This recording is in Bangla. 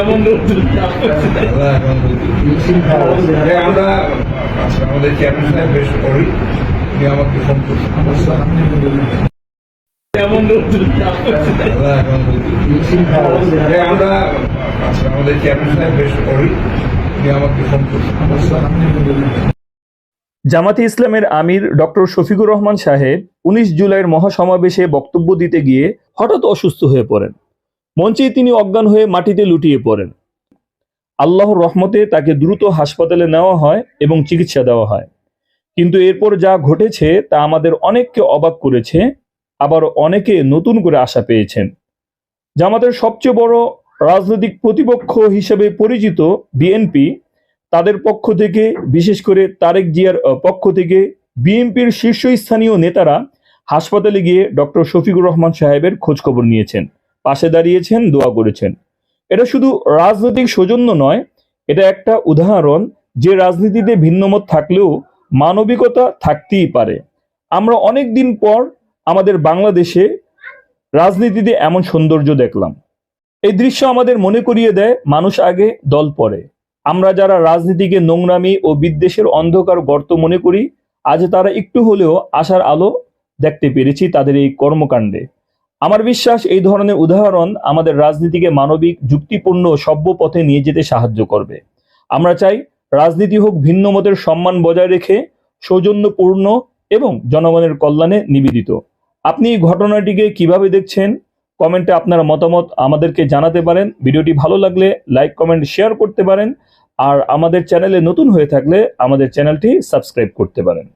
এমন নতুন নাম যে আমরা আমাদের চেয়ারম্যান সাহেব বেশ করি উনি আমাকে ফোন করছেন। এমন নতুন নাম যে আমরা আমাদের চেয়ারম্যান সাহেব বেশ করি উনি আমাকে ফোন করছেন। জামাতে ইসলামের আমির ডক্টর শফিকুর রহমান সাহেব উনিশ জুলাইয়ের মহাসমাবেশে বক্তব্য দিতে গিয়ে হঠাৎ অসুস্থ হয়ে পড়েন। মঞ্চেই তিনি অজ্ঞান হয়ে মাটিতে লুটিয়ে পড়েন। আল্লাহর রহমতে তাকে দ্রুত হাসপাতালে নেওয়া হয় এবং চিকিৎসা দেওয়া হয়। কিন্তু এরপর যা ঘটেছে তা আমাদের অনেককে অবাক করেছে, আবার অনেকে নতুন করে আশা পেয়েছেন। জামাতের সবচেয়ে বড় রাজনৈতিক প্রতিপক্ষ হিসেবে পরিচিত বিএনপি, তাদের পক্ষ থেকে, বিশেষ করে তারেক জিয়ার পক্ষ থেকে বিএনপির শীর্ষস্থানীয় নেতারা হাসপাতালে গিয়ে ডক্টর শফিকুর রহমান সাহেবের খোঁজখবর নিয়েছেন। পাশে দাঁড়িয়েছেন, দোয়া করেছেন। এটা শুধু রাজনৈতিক সৌজন্য নয়, এটা একটা উদাহরণ যে রাজনীতিতে ভিন্নমত থাকলেও মানবিকতা থাকতেই পারে। আমরা অনেক দিন পর আমাদের বাংলাদেশে রাজনীতিতে এমন সৌন্দর্য দেখলাম। এই দৃশ্য আমাদের মনে করিয়ে দেয়, মানুষ আগে দল পরে। আমরা যারা রাজনীতিকে নোংরামি ও বিদ্বেষের অন্ধকার গর্ত মনে করি, আজ তারা একটু হলেও আশার আলো দেখতে পেরেছি তাদের এই কর্মকাণ্ডে। আমার বিশ্বাস এই ধরনের উদাহরণ আমাদের রাজনীতিকে মানবিক, যুক্তিপূর্ণ সভ্য পথে নিয়ে যেতে সাহায্য করবে। আমরা চাই রাজনীতি হোক ভিন্ন মতের সম্মান বজায় রেখে সৌজন্যপূর্ণ এবং জনগণের কল্যাণে নিবেদিত। আপনি এই ঘটনাটিকে কীভাবে দেখছেন? কমেন্টে আপনার মতামত আমাদেরকে জানাতে পারেন। ভিডিওটি ভালো লাগলে লাইক, কমেন্ট, শেয়ার করতে পারেন। আর আমাদের চ্যানেলে নতুন হয়ে থাকলে আমাদের চ্যানেলটি সাবস্ক্রাইব করতে পারেন।